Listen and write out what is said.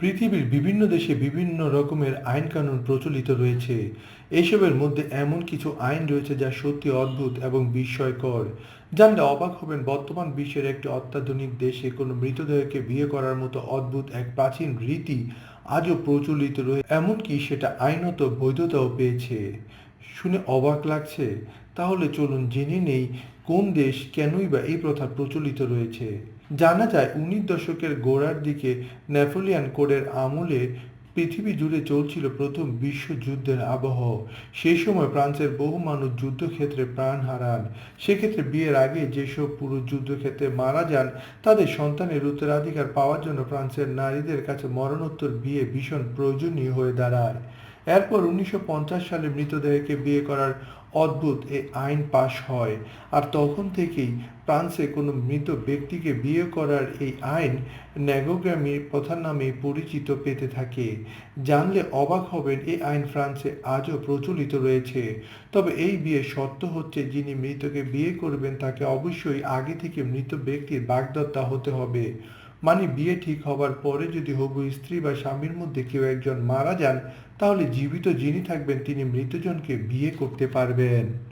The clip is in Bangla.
পৃথিবীর বিভিন্ন দেশে বিভিন্ন রকমের আইন কানুন প্রচলিত রয়েছে। এসবের মধ্যে এমন কিছু আইন রয়েছে যা সত্যি অদ্ভুত এবং বিস্ময়কর, জানলে অবাক হবেন বর্তমান বিশ্বের একটি অত্যাধুনিক দেশে কোনো মৃতদেহকে বিয়ে করার মতো অদ্ভুত এক প্রাচীন রীতি আজও প্রচলিত রয়েছে এমনকি সেটা আইনত বৈধতাও পেয়েছে। শুনে অবাক লাগছে তাহলে চলুন জেনে নেই কোন দেশ কেনই বা এই প্রথা প্রচলিত রয়েছে। জানা যায়, উনিশ দশকের গোড়ার দিকে নেপোলিয়ান কোডের আমলে পৃথিবী জুড়ে চলছিল প্রথম বিশ্বযুদ্ধের আবহ। সেই সময় ফ্রান্সের বহু মানুষ যুদ্ধক্ষেত্রে প্রাণ হারান। সেক্ষেত্রে বিয়ের আগে যেসব পুরুষ যুদ্ধক্ষেত্রে মারা যান, তাদের সন্তানের উত্তরাধিকার পাওয়ার জন্য ফ্রান্সের নারীদের কাছে মরণোত্তর বিয়ে ভীষণ প্রয়োজনীয় হয়ে দাঁড়ায়। এরপর উনিশশো পঞ্চাশ সালে মৃতদেহকে বিয়ে করার অদ্ভুত এই আইন পাশ হয়। আর তখন থেকেই ফ্রান্সে কোনো মৃত ব্যক্তিকে বিয়ে করার এই আইন ন্যাগোগ্রামি প্রথা নামে পরিচিত পেতে থাকে। জানলে অবাক হবেন এই আইন ফ্রান্সে আজও প্রচলিত রয়েছে। তবে এই বিয়ে শর্ত হচ্ছে, যিনি মৃতকে বিয়ে করবেন তাকে অবশ্যই আগে থেকে মৃত ব্যক্তির বাগদত্তা হতে হবে। মানে বিয়ে ঠিক হবার পরে যদি হবু স্ত্রী বা স্বামীর মধ্যে কেউ একজন মারা যান, তাহলে জীবিত যিনি থাকবেন, তিনি মৃতজনকে বিয়ে করতে পারবেন।